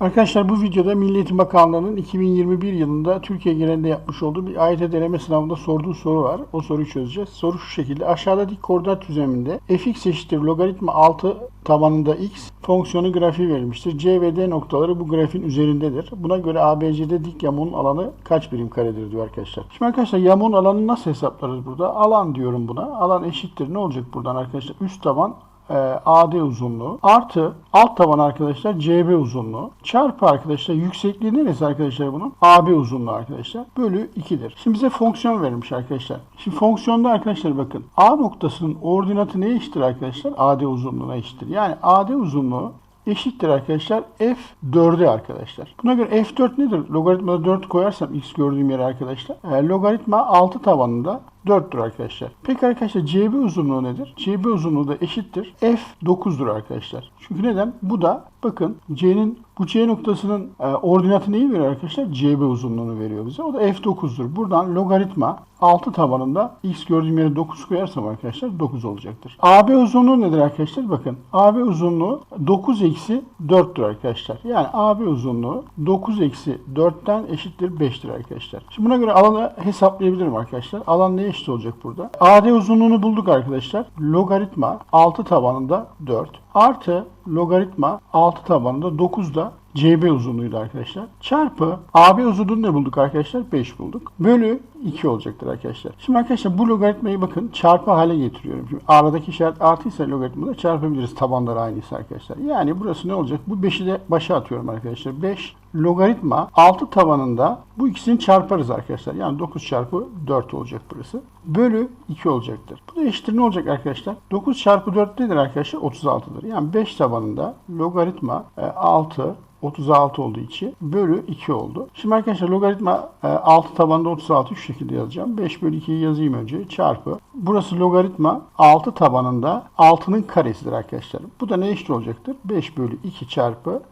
Arkadaşlar bu videoda Milli Eğitim Bakanlığı'nın 2021 yılında Türkiye genelinde yapmış olduğu bir AYT deneme sınavında sorduğu soru var. O soruyu çözeceğiz. Soru şu şekilde. Aşağıda dik koordinat düzleminde fx eşittir logaritma 6 tabanında x fonksiyonu grafiği verilmiştir. C ve D noktaları bu grafiğin üzerindedir. Buna göre ABC'de dik yamuğun alanı kaç birim karedir diyor arkadaşlar. Şimdi arkadaşlar yamuğun alanını nasıl hesaplarız burada? Alan diyorum buna. Alan eşittir. Ne olacak buradan arkadaşlar? Üst taban e, AD uzunluğu artı alt taban arkadaşlar CB uzunluğu çarpı arkadaşlar yüksekliği neresi arkadaşlar bunun? AB uzunluğu arkadaşlar bölü 2'dir. Şimdi bize fonksiyon verilmiş arkadaşlar. Şimdi fonksiyonda arkadaşlar bakın A noktasının ordinatı neye eşittir arkadaşlar? AD uzunluğuna eşittir. Yani AD uzunluğu eşittir arkadaşlar f4'e arkadaşlar. Buna göre f4 nedir? Logaritmada 4 koyarsam x gördüğüm yere arkadaşlar. E, logaritma 6 tabanında 4'tür arkadaşlar. Peki arkadaşlar CB uzunluğu nedir? CB uzunluğu da eşittir. F9'dur arkadaşlar. Çünkü neden? Bu da bakın C'nin bu C noktasının e, ordinatı neyi veriyor arkadaşlar? CB uzunluğunu veriyor bize. O da F9'dur. Buradan logaritma 6 tabanında x gördüğüm yere 9 koyarsam arkadaşlar 9 olacaktır. AB uzunluğu nedir arkadaşlar? Bakın AB uzunluğu 9 eksi 4'tür arkadaşlar. Yani AB uzunluğu 9 eksi 4'ten eşittir 5'tir arkadaşlar. Şimdi buna göre alanı hesaplayabilirim arkadaşlar. Alan neye eşit olacak burada? AD uzunluğunu bulduk arkadaşlar. Logaritma 6 tabanında 4 artı logaritma 6 tabanında 9 da CB uzunluğuydu arkadaşlar. Çarpı AB uzunluğunu ne bulduk arkadaşlar? 5 bulduk. Bölü 2 olacaktır arkadaşlar. Şimdi arkadaşlar bu logaritmayı bakın çarpı hale getiriyorum. Şimdi aradaki işaret artıysa logaritmada çarpabiliriz. Tabanları aynıysa arkadaşlar. Yani burası ne olacak? Bu 5'i de başa atıyorum arkadaşlar. 5 logaritma 6 tabanında bu ikisini çarparız arkadaşlar. Yani 9 çarpı 4 olacak burası. Bölü 2 olacaktır. Bu da eşittir ne olacak arkadaşlar? 9 çarpı 4 nedir arkadaşlar? 36'dır. Yani 5 tabanında logaritma e, 6 36 olduğu için bölü 2 oldu. Şimdi arkadaşlar logaritma e, 6 tabanda 36 şu şekilde yazacağım. 5 bölü 2'yi yazayım önce. Çarpı. Burası logaritma 6 tabanında 6'nın karesidir arkadaşlar. Bu da ne eşit olacaktır? 5 bölü 2 çarpı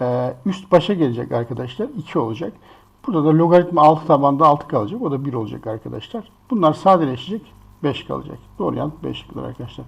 e, üst başa gelecek arkadaşlar. 2 olacak. Burada da logaritma 6 tabanda 6 kalacak. O da 1 olacak arkadaşlar. Bunlar sadeleşecek. 5 kalacak. Doğru yanıt 5 arkadaşlar.